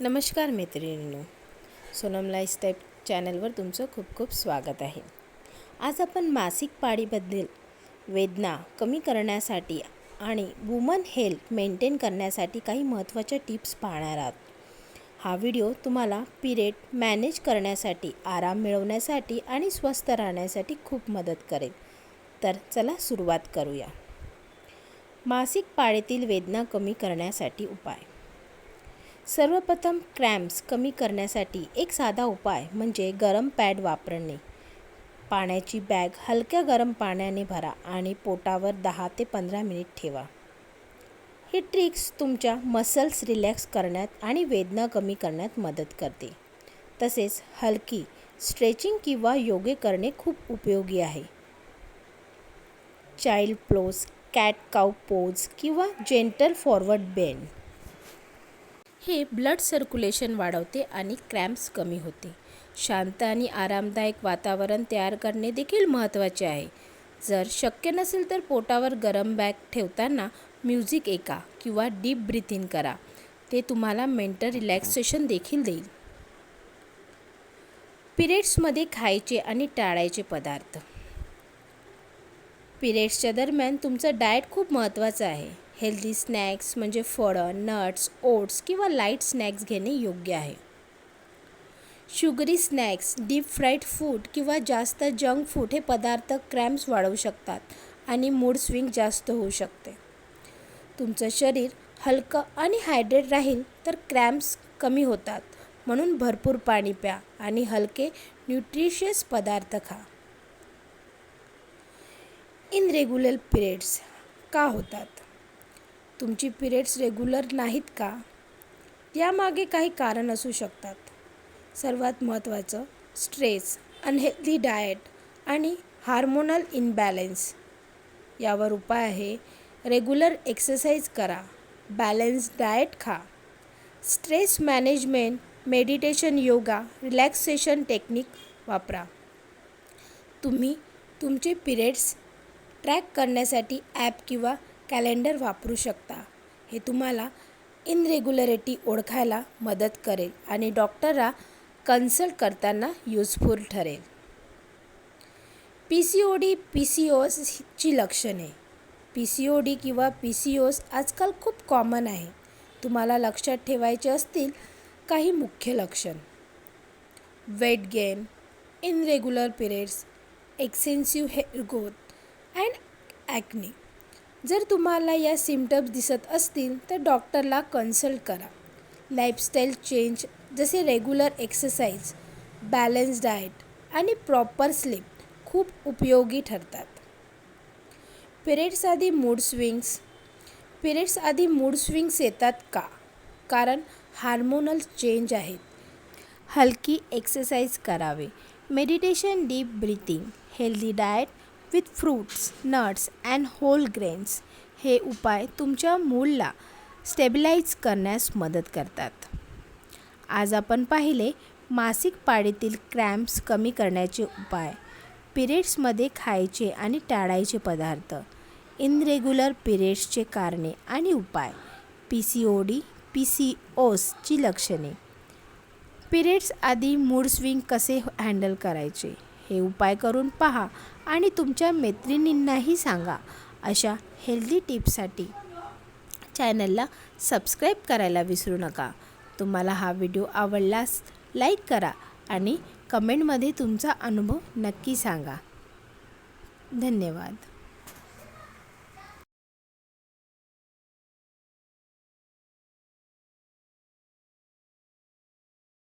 नमस्कार मैत्रिणींनो सोनम लाईफस्टाईप चॅनलवर तुमचं खूप खूप स्वागत आहे. आज आपण मासिक पाळीबद्दल वेदना कमी करण्यासाठी आणि वुमन हेल्थ मेंटेन करण्यासाठी काही महत्त्वाच्या टिप्स पाहणार आहात. हा व्हिडिओ तुम्हाला पिरियड मॅनेज करण्यासाठी आराम मिळवण्यासाठी आणि स्वस्थ राहण्यासाठी खूप मदत करेल. तर चला सुरुवात करूया. मासिक पाळीतील वेदना कमी करण्यासाठी उपाय. सर्वप्रथम क्रॅम्प्स कमी करण्यासाठी एक साधा उपाय म्हणजे गरम पॅड वापरणे. पाण्याची बॅग हलक्या गरम पाण्याने भरा आणि पोटावर दहा ते पंधरा मिनिट ठेवा. ही ट्रिक्स तुमच्या मसल्स रिलॅक्स करण्यात आणि वेदना कमी करण्यात मदत करते. तसेच हलकी स्ट्रेचिंग किंवा योगे करणे खूप उपयोगी आहे. Child pose cat cow pose किंवा जेंटल फॉरवर्ड बेंड. हे ब्लड सर्क्युलेशन वाढवते आणि क्रॅम्प्स कमी होते. शांत आणि आरामदायक वातावरण तयार करणे देखील महत्त्वाचे आहे. जर शक्य नसेल तर पोटावर गरम बॅग ठेवताना म्युझिक ऐका किंवा डीप ब्रिथिंग करा. ते तुम्हाला मेंटल रिलॅक्सेशन देखील देईल. पिरियड्समध्ये खायचे आणि टाळायचे पदार्थ. पिरियड्सच्या दरम्यान तुमचं डाएट खूप महत्त्वाचं आहे. हेल्दी स्नॅक्स म्हणजे फळं नट्स ओट्स किंवा लाइट स्नॅक्स घेणे योग्य आहे. Sugary snacks deep fried food किंवा जास्त जंक फूड हे पदार्थ क्रॅम्प्स वाढवू शकतात आणि मूड स्विंग जास्त होऊ शकते. तुमचं शरीर हलकं आणि हायड्रेट राहील तर क्रॅम्प्स कमी होतात. म्हणून भरपूर पाणी प्या आणि हलके न्यूट्रिशियस पदार्थ खा. इन रेग्युलर पिरियड्स का होतात? तुमची पिरियड्स रेग्युलर नाहीत का? यामागे काही कारण असू शकतात. सर्वात महत्त्वाचं स्ट्रेस अनहेल्दी डाएट आणि हार्मोनल इनबॅलेन्स यावर उपाय आहे रेग्युलर एक्सरसाइज करा बॅलन्स डाएट खा. Stress management meditation yoga relaxation technique वापरा. तुम्ही तुमचे पिरियड्स ट्रॅक करण्यासाठी ॲप किंवा कॅलेंडर वापरू शकता. हे तुम्हाला इनरेग्युलरिटी ओळखायला मदत करेल आणि डॉक्टरला कन्सल्ट करताना यूजफुल ठरेल. P C O D P C ओसची लक्षणे. पी सी ओ डी किंवा पी सी ओस आजकाल खूप कॉमन आहे. तुम्हाला लक्षात ठेवायचे असतील काही मुख्य लक्षण. Weight gain irregular periods excessive hair growth and acne जर तुम्हाला या सिमटम्स दिसत असतील तर डॉक्टरला कन्सल्ट करा. लाईफस्टाईल चेंज जसे रेग्युलर एक्सरसाइज बॅलन्स डाएट आणि प्रॉपर स्लीप खूप उपयोगी ठरतात. पिरियड्स आधी मूड स्विंग्स पिरियड्स आधी मूड स्विंग्स येतात का? कारण हार्मोनल चेंज आहेत. हलकी एक्सरसाइज करावे. Meditation deep breathing healthy diet with fruits nuts and whole grains हे उपाय तुमच्या मूडला स्टेबिलाईज करण्यास मदत करतात. आज आपण पाहिले मासिक पाळीतील क्रॅम्प्स कमी करण्याचे उपाय. पिरियड्समध्ये खायचे आणि टाळायचे पदार्थ. इनरेग्युलर पिरियड्सचे कारणे आणि उपाय. P C O D P C ओसची लक्षणे. पिरियड्स आधी मूड स्विंग कसे हँडल करायचे? हे उपाय करून पहा आणि तुमच्या मैत्रिणींनाही सांगा अशा हेल्दी टिप्ससाठी. चॅनलला सबस्क्राईब करायला विसरू नका. तुम्हाला हा व्हिडिओ आवडलास लाईक करा आणि कमेंटमध्ये तुमचा अनुभव नक्की सांगा. धन्यवाद.